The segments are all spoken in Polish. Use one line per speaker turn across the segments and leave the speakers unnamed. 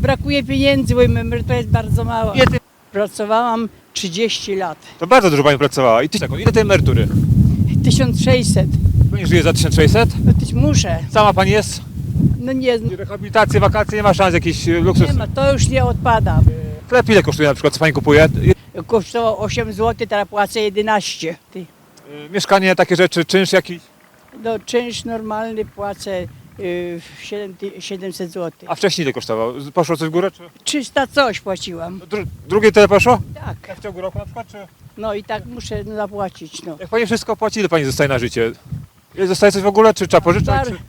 brakuje pieniędzy, bo emerytura jest bardzo mała.
Ile ty...
Pracowałam 30 lat.
To bardzo dużo pani pracowała. I ty... Ile tej emerytury?
1600.
Pani żyje za 1600?
No tyś muszę.
Sama pani jest?
No nie,
Rehabilitacje, wakacje, nie ma szans, jakiś e, luksus.
nie ma, to już nie odpada.
Chleb ile kosztuje na przykład, co pani kupuje?
Kosztowało 8 zł, teraz płacę 11. Ty.
E, Mieszkanie, takie rzeczy, czynsz jakiś.
No czynsz normalny płacę y, 7 ty- 700 zł.
A wcześniej ile kosztował? Poszło coś w górę? Czy...
300 coś płaciłam.
Dru... Drugie tyle poszło?
Tak.
Jak w ciągu roku na przykład? Czy...
No i tak muszę zapłacić. No.
Jak pani wszystko płaci, ile pani zostaje na życie? Ile zostaje coś w ogóle, czy trzeba pożyczać?
Bar-
Czy...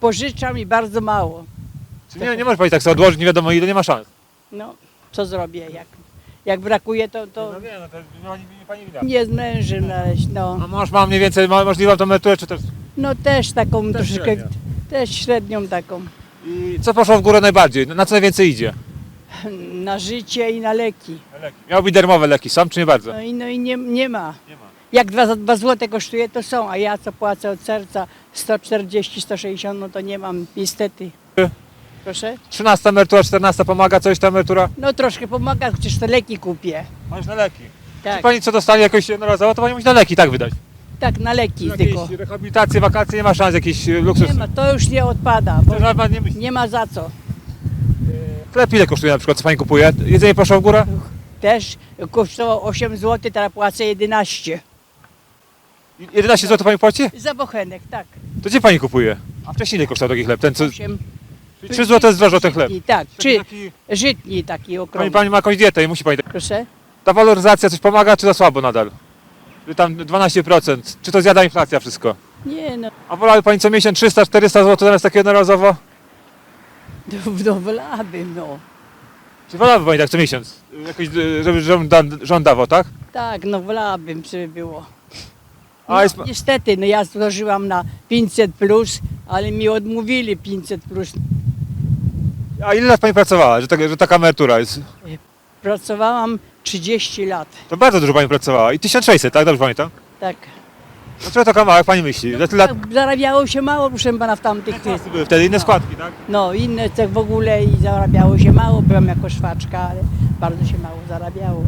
Pożyczam i bardzo mało.
czy nie, nie może pani tak sobie odłożyć, nie wiadomo ile, nie ma szans.
No, co zrobię? Jak, jak brakuje, to, to
nie, no to nie pani, nie pani wina.
nie z mężem znaleźć. No,
A mąż ma mniej więcej ma możliwą tą emeryturę, czy też...
no też taką troszeczkę,
średnio.
Też średnią taką.
I co poszło w górę najbardziej? Na co najwięcej idzie?
Na życie i na leki.
Miały być darmowe leki, sam czy nie bardzo?
No i, no i nie, nie ma.
Nie ma.
Jak 2, dwa złote kosztuje, to są, a ja co płacę od serca 140, 160, no to nie mam niestety. Proszę?
13 emerytura, 14 pomaga coś ta emerytura?
No troszkę pomaga, chociaż te leki kupię.
Masz na leki.
Tak,
Czy pani co dostanie jakoś jednorazowo, to pani musi na leki tak wydać.
Tak na leki tylko.
Jakieś rehabilitacje, wakacje, nie ma szans, jakiś e, luksus.
Nie ma, to już nie odpada, bo
To nawet pan nie myśli.
nie ma za co.
Chleb ile kosztuje na przykład, co pani kupuje? Jedzenie poszło w górę?
Też kosztowało 8 zł, teraz płacę 11.
11 zł pani płaci?
Za bochenek, tak.
To gdzie pani kupuje? A wcześniej ile kosztował taki chleb? Ten co...
8.
3 zł jest droższy ten chleb.
Żytni, tak, czy
Taki...
żytni taki
Pani,
okrągły.
pani ma jakąś dietę i musi pani...
Proszę?
Ta waloryzacja coś pomaga, czy za słabo nadal? Czy tam 12%? Czy to zjada inflacja wszystko?
Nie no,
A wolałaby pani co miesiąc 300-400 zł zamiast takie jednorazowo?
no, no wolałabym, no.
Czy wolałaby pani tak co miesiąc? Jakoś, e, żeby rząd, da- rząd dawał, tak?
Tak, no wolałabym, żeby było.
A
No,
jest...
Niestety, no ja złożyłam na 500 plus, ale mi odmówili 500 plus.
A ile lat pani pracowała, że, tak, że taka emerytura jest?
Pracowałam 30 lat,
To bardzo dużo pani pracowała. I 1600, tak? Dobrze pamiętam?
tak.
Dlaczego taka mała, jak pani myśli? Za tyle lat...
Tak, Zarabiało się mało, proszę pana, w tamtych tych.
Były wtedy inne składki, tak?
No, inne tak w ogóle i zarabiało się mało, byłam jako szwaczka, ale bardzo się mało zarabiało.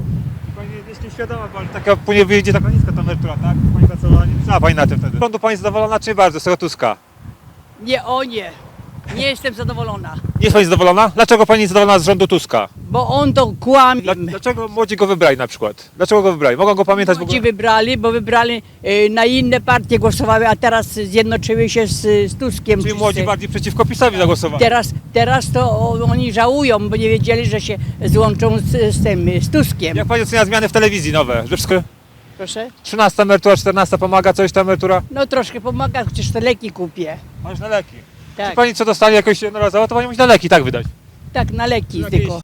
Pani jest nieświadoma, bo taka później wyjdzie taka niska ta emerytura, tak? Pani pracowała, nie myślała pani na tym wtedy. Rządu pani zadowolona, czy nie bardzo z tego Tuska?
Nie, o nie, nie jestem zadowolona,
Nie jest pani zadowolona? Dlaczego pani jest zadowolona z rządu Tuska?
bo on to kłamie.
Dla, dlaczego młodzi go wybrali na przykład? Dlaczego go wybrali? Mogą go pamiętać w
Młodzi
ogóle?
wybrali, bo wybrali y, na inne partie głosowały, a teraz zjednoczyły się z, z Tuskiem.
Czyli młodzi bardziej przeciwko PiSowi zagłosowali.
Teraz, teraz to o- oni żałują, bo nie wiedzieli, że się złączą z, z tym, z Tuskiem.
Jak pani ocenia zmiany w telewizji nowe? Że wszystko...
Proszę?
13 emerytura, 14 pomaga coś ta emerytura?
No troszkę pomaga, chociaż te leki kupię.
Masz na leki.
Tak,
Czy pani co dostanie jakoś jednorazowo, to pani musi na leki tak wydać.
tak na leki
Jakieś
tylko.